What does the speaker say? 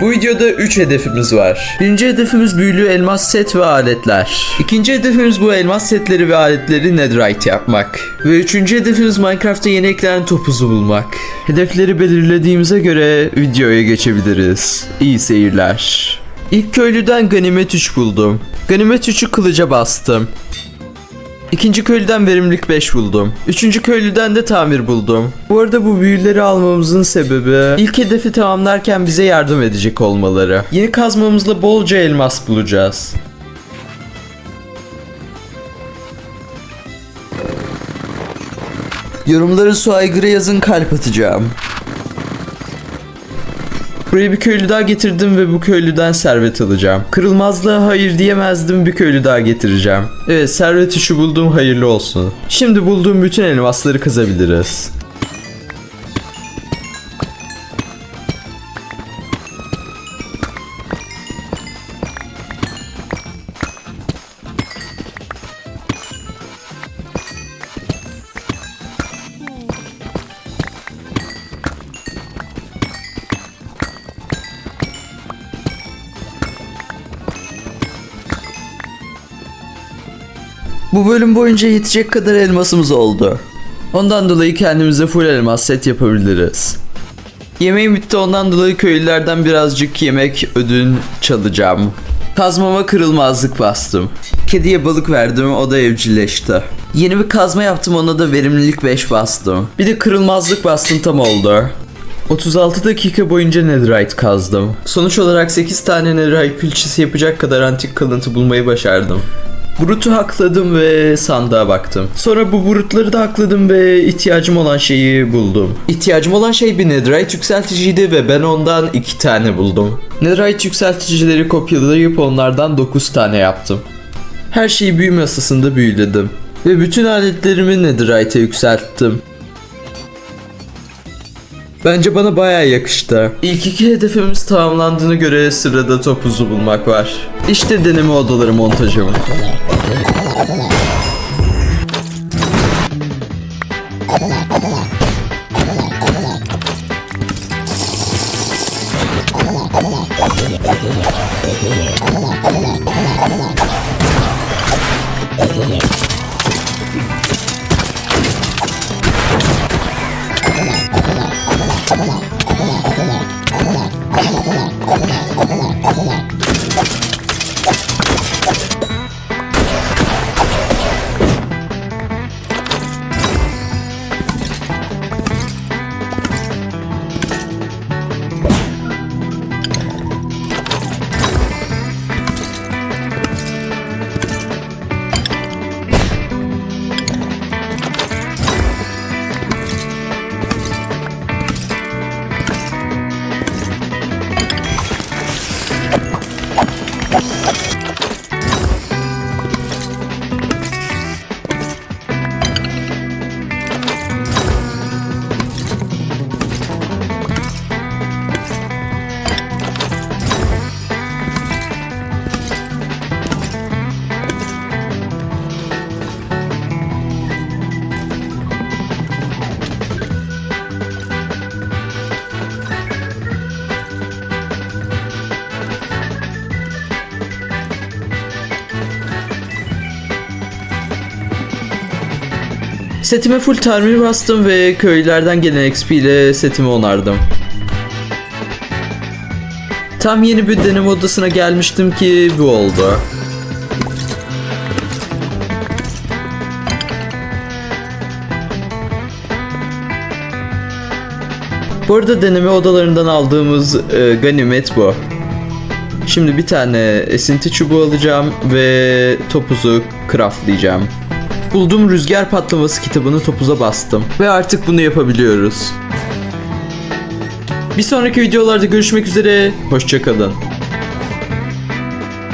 Bu videoda 3 hedefimiz var. Birinci hedefimiz büyülü elmas set ve aletler. İkinci hedefimiz bu elmas setleri ve aletleri netherite yapmak. Ve üçüncü hedefimiz Minecraft'ta yeni eklenen topuzu bulmak. Hedefleri belirlediğimize göre videoya geçebiliriz. İyi seyirler. İlk köylüden ganimet 3 buldum. Ganimet 3'ü kılıca bastım. İkinci köylüden verimlilik 5 buldum. Üçüncü köylüden de tamir buldum. Bu arada bu büyüleri almamızın sebebi ilk hedefi tamamlarken bize yardım edecek olmaları. Yeni kazmamızla bolca elmas bulacağız. Yorumları su aygırı yazın kalp atacağım. Buraya bir köylü daha getirdim ve bu köylüden servet alacağım. Kırılmazlığa hayır diyemezdim bir köylü daha getireceğim. Evet servet işi buldum hayırlı olsun. Şimdi bulduğum bütün elmasları kazabiliriz. Bu bölüm boyunca yetecek kadar elmasımız oldu. Ondan dolayı kendimize full elmas set yapabiliriz. Yemeğim bitti ondan dolayı köylülerden birazcık yemek ödün çalacağım. Kazmama kırılmazlık bastım. Kediye balık verdim o da evcilleşti. Yeni bir kazma yaptım ona da verimlilik 5 bastım. Bir de kırılmazlık bastım tam oldu. 36 dakika boyunca netherite kazdım. Sonuç olarak 8 tane netherite külçesi yapacak kadar antik kalıntı bulmayı başardım. Brut'u hakladım ve sandığa baktım. Sonra bu Brut'ları da hakladım ve ihtiyacım olan şeyi buldum. İhtiyacım olan şey bir Netherite yükselticiydi ve ben ondan iki tane buldum. Netherite yükselticileri kopyalayıp onlardan 9 tane yaptım. Her şeyi büyü masasında büyüledim. Ve bütün aletlerimi Netherite'e yükselttim. Bence bana bayağı yakıştı. İlk iki hedefimiz tamamlandığına göre sırada topuzu bulmak var. İşte deneme odaları ここだここだここだここだここだここだここだここだここだ Setime full tamir bastım ve köylülerden gelen XP ile setimi onardım. Tam yeni bir deneme odasına gelmiştim ki bu oldu. Bu arada deneme odalarından aldığımız e, ganimet bu. Şimdi bir tane esinti çubuğu alacağım ve topuzu craftlayacağım. Bulduğum rüzgar patlaması kitabını topuza bastım. Ve artık bunu yapabiliyoruz. Bir sonraki videolarda görüşmek üzere. Hoşçakalın.